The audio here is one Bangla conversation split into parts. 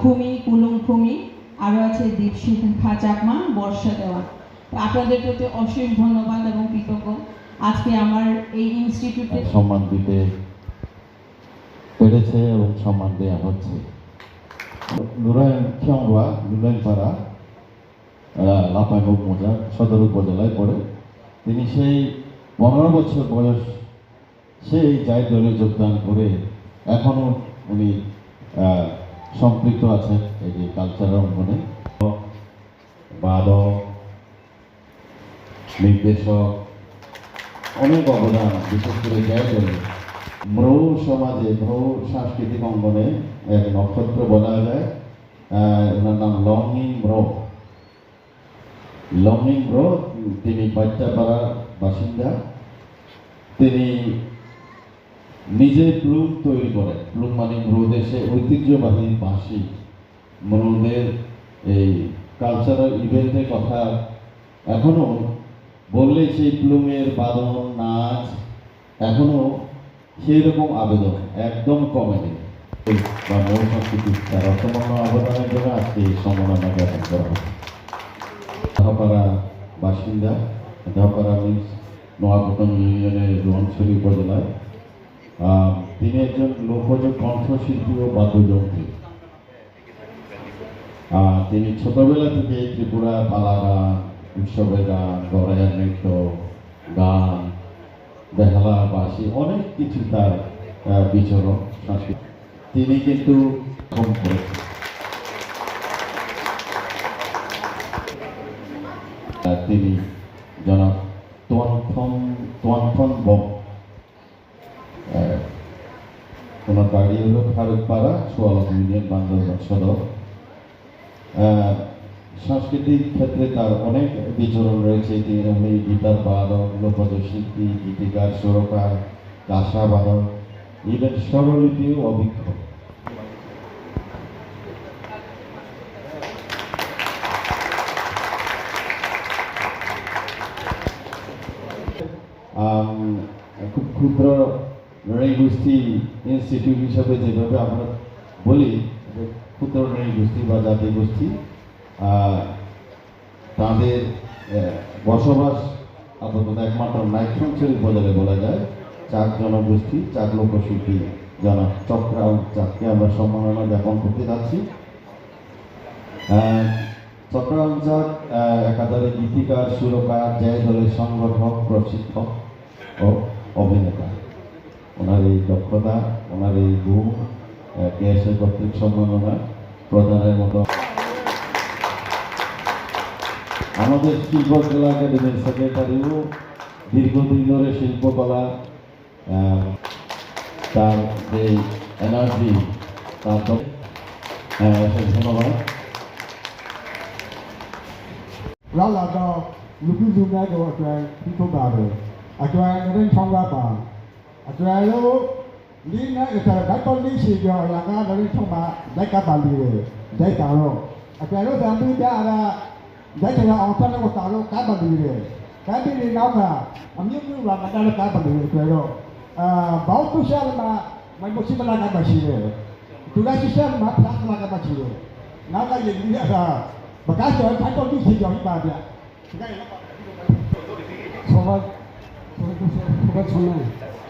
খুমি কুলুং খুমি আরও আছে দীপশিখা চাকমা বর্ষা দেওয়া আপনাদের প্রতি অশেষ ধন্যবাদ এবং কৃতজ্ঞ। আজকে আমার এই ইনস্টিটিউটে সম্মান দিতে পেরেছে এবং সম্মান দেওয়া হচ্ছে। নুরায়ণ খিয়ংবা নুরায়ণপাড়া লাপাইমুখ মোজা, সদর উপজেলায় পড়ে। তিনি সেই পনেরো বছর বয়স সেই জায় দলে যোগদান করে এখনও উনি সম্পৃক্ত আছেন এই যে কালচারাল অঙ্গনে। বাদক, নির্দেশক, অনেক অবদান বিশেষ করে জয় করে ম্রৌ সমাজে ম্রৌ সাংস্কৃতিক অঙ্গনে এক নক্ষত্র বলা যায় ওনার নাম লংইং ম্রৌ লংইং ম্রৌ তিনি বাচ্চাপাড়ার বাসিন্দা। তিনি নিজে প্লুম তৈরি করে। প্লুম মানে ম্রৌদেশে ঐতিহ্যবাহী বাঁশি। ম্রৌদের এই কালচারাল ইভেন্টের কথা এখনও বললে সেই প্লুমের বাদন নাচ এখনও সেই রকম আবেদন, একদম কমেনি। বা মৌ সংস্কৃতি, তার অসামান্য অবদানের জন্য আজকে এই সম্মাননা জ্ঞাপন করা হবে বাসিন্দা ধপাড়া মিন্স নোয়াপতন ইউনিয়নের রোহনছড়ি উপজেলায় তিনি একজন লোকজ কণ্ঠশিল্পী ও বাদ্যযন্ত্রী। তিনি ছোটবেলা থেকে ত্রিপুরা পালা গান উৎসবের গান, গড়াইয়ার নৃত্য, গান বেহালা বাসি অনেক কিছু তার বিচরণ সংস্কৃতি তিনি কিন্তু কম করেছেন। তিনি জনাব তোয়ানথন তোয়ানথন বম ওনার বাড়ি হলো ফারুকপাড়া সোয়ালক ইউনিয়ন, বান্দরবান সদর। সাংস্কৃতিক ক্ষেত্রে তার অনেক বিচরণ রয়েছে। তিনি গীতার বাদক, লোকজ শিল্পী, গীতিকার, সুরকার কাঁসা বাদক, ইভেন স্বরলিপিও অভিজ্ঞ। খুব ক্ষুদ্র নৃগোষ্ঠী ইনস্টিটিউট হিসাবে যেভাবে আমরা বলি ক্ষুদ্র গোষ্ঠী বা জাতি গোষ্ঠী তাদের বসবাস আপাতত একমাত্র নাইট্রঞ্চল উপজেলায় বলা যায় চার জনগোষ্ঠী চার লোকশিল্পী জনাব চক্রাও চাককে আমরা সম্মাননা জ্ঞাপন করতে যাচ্ছি। চট্টগ্রাম যাক একাধারে গীতিকার, সুরকার, জয় দলের সংগঠক, প্রশিক্ষক ও অভিনেতা। ওনার এই দক্ষতা, ওনার এই গুণ কেএসএ কর্তৃক সম্মাননা প্রদানের মতো। আমাদের শিল্প জেলা একাডেমির সেক্রেটারিও দীর্ঘদিন ধরে শিল্পকলা তার যে এনার্জি তার ধন্যবাদ। lão là cho lúc dùng này của trẻ thì không bảo အတွက်လို့လီနာကစားဘာတော်လေးရှိပြောလာကားလည်းထုံးမှာလက်ကပါလီလေဒိုက်တာတော့အတွက်လို့သံပြီးကြတာဒိုက်ချရအောင်ဆက်လို့စာလို့ကားပါလီလေကားပြီးနောက်ကအမြင့်မြင့်လာမတားလို့ကားပါလီလေအတွက်တော့အာဘောက်သူရှာမှာမိုက်မရှိမလာကားပါရှိတယ်သူကရှိရှာမှာဖလားလာကားပါရှိတယ်နောက်ကရည်ကြီးတာဘကကျော်ဖတ်တော်ကြီးရှိကြောင်းပါဗျဒီကနေ့တော့ဘာလို့ဒီလိုပဲဆောပါဆောပါဆောပါဆောပါ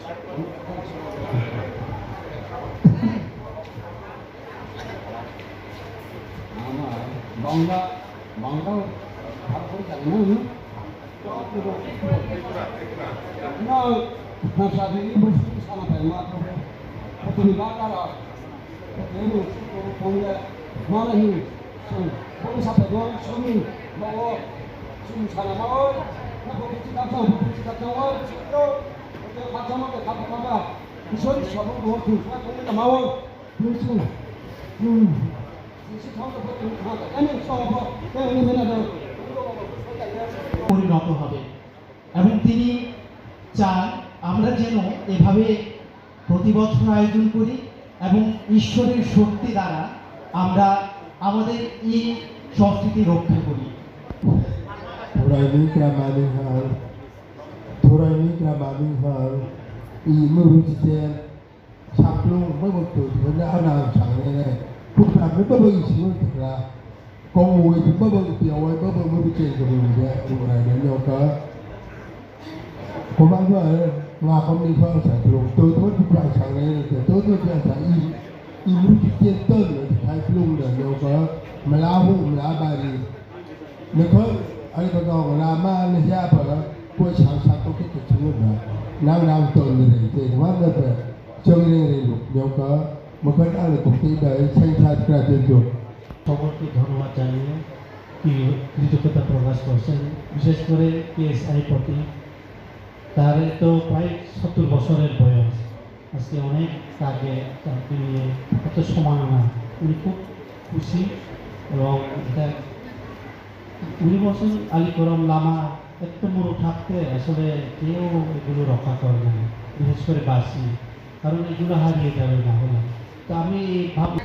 Bangla Bangla ভাব করে জানি না না ভাষা দিয়ে বসে সারা পাই মা তো তুমি বাংলা এরু বাংলা মানে নি কোন সাথে দল সমি বাবা তুমি সারা মাও না কোন চিন্তা তো চিন্তা তো তো ভাষা মতে খাবা খাবা ভীষণ সব বহুত না মাও তুমি হুম পরিণত হবে। এবং তিনি চান আমরা যেন এভাবে প্রতি বছর আয়োজন করি এবং ঈশ্বরের শক্তি দ্বারা আমরা আমাদের এই সংস্কৃতি রক্ষা করি। 이 무릎 시대 사플로 먹어도 그냥 하나 tukta mi baba yi si wani tukla kɔn wo yi baba yi fi awɔ yi baba yi bi kye zoro yi dɛ wura yi dɛ nyɛ o kaa kɔba nyɔ yɛ ŋa kɔn mi fa sa toro to to ti ba sa ŋa yɛ tɛ to to ti ba sa yi yi mu ti kye tɔ yɛ ti ka fi wura yɛ o kaa mɛ la ho mɛ la ba yi mɛ kɔ ayi ka kɔn wala ma ne yɛ ba ko sa sa ko kɛ kɛ cogo la n'a bɛ na tɔ yɛrɛ yi tɛ wa. মুখের আলো দেয় সেই ছাত্রা জন্য সকলকে ধন্যবাদ জানিয়ে কৃতজ্ঞতা প্রকাশ করছেন বিশেষ করে পিএসআই প্রতি তার তো প্রায় সত্তর বছরের বয়স আজকে অনেক তাকে তাকে নিয়ে এত সম্মাননা উনি খুব খুশি এবং এটা উনি বছর আলী করম লামা এত বড় থাকতে আসলে কেউ এগুলো রক্ষা করবে না বিশেষ করে বাসি কারণ এগুলো হারিয়ে যাবে না হলে kami paham.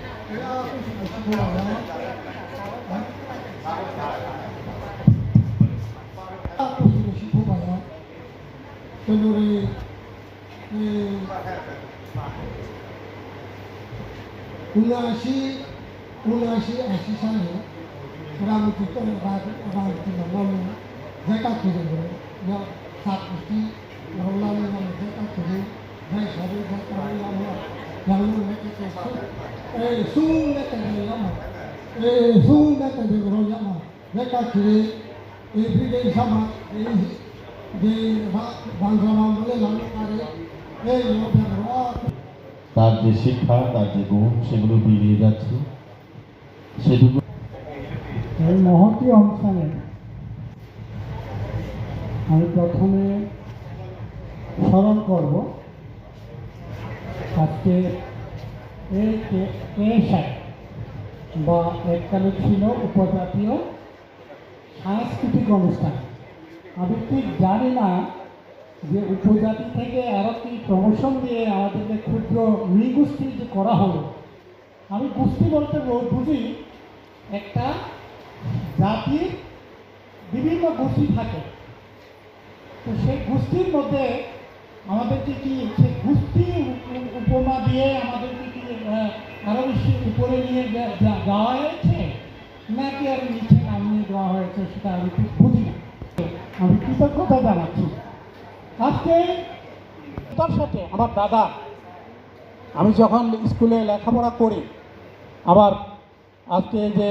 보시고 싶어 봐요. 오늘의 우나시 우나시 아시사니 그라고 듣던 라고 너무 내가 그런 거야. 사투리 너무나 너무 내가 그래. 내 서류 다 가는 거 양로 তার যে শিক্ষা তার যে গুণ সেগুলো বেরিয়ে যাচ্ছে সেটুকু এই মহতি অনুষ্ঠানে আমি প্রথমে স্মরণ করব আজকে বা এককালে ছিল উপজাতীয় সাংস্কৃতিক অনুষ্ঠান আমি ঠিক জানি না যে উপজাতি থেকে আরও কি প্রমোশন দিয়ে আমাদেরকে ক্ষুদ্র নৃগোষ্ঠী যে করা হলো আমি গোষ্ঠী বলতে বুঝি একটা জাতির বিভিন্ন গোষ্ঠী থাকে তো সেই গোষ্ঠীর মধ্যে আমাদেরকে কি সেই গোষ্ঠী উপমা দিয়ে আমাদেরকে আরবিসি উপরে নিয়ে যাওয়া হয়েছে? নাকি আর নিচে নামিয়ে দেওয়া হয়েছে সেটা আমি ঠিক বুঝি না। আমি কৃতজ্ঞতা জানাচ্ছি। আজকে তার সাথে আমার দাদা, আমি যখন স্কুলে লেখাপড়া করি, আবার আজকে যে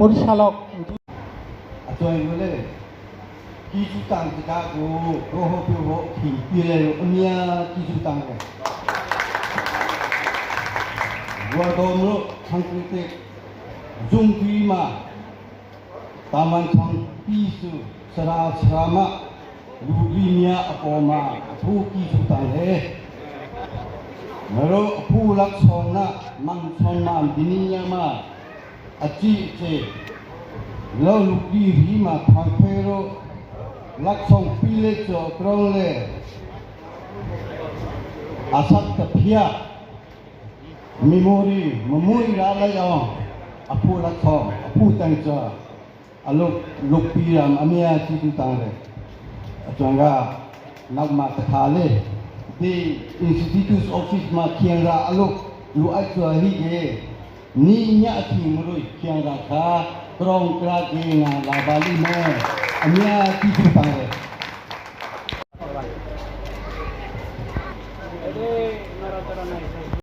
পরিচালক আচ্ছা, কিছু টাঙ্গে কিছু টাঙ্গে 무화과으로 창꿀때 종귀마? 다만 창비수 서라 서라마 루리미아 아꼬마 부기수 땅에 나로 부락선나 망선만 디니야마. 아찌체 러루기리마 탕페로 락성 필레죠. 그런래 아삭 피아 စတ်တပြမီမိုရီမမွေရာလိုက်အောင်အဖို့လက်ဆောင်အဖို့တန်ချာအလုတ်လုတ်ပြီးရမ်အမြာချီတူတန်းလေအကျွမ်းကနောက်မှာတခါလေဒီ institute office မှာကျန်ရာအလုတ်လူအိုက်ချာဟိကေနီညအတီမလို့ကျန်ရာခါ Krong kragi nga labali mo. Anya tipu tangre.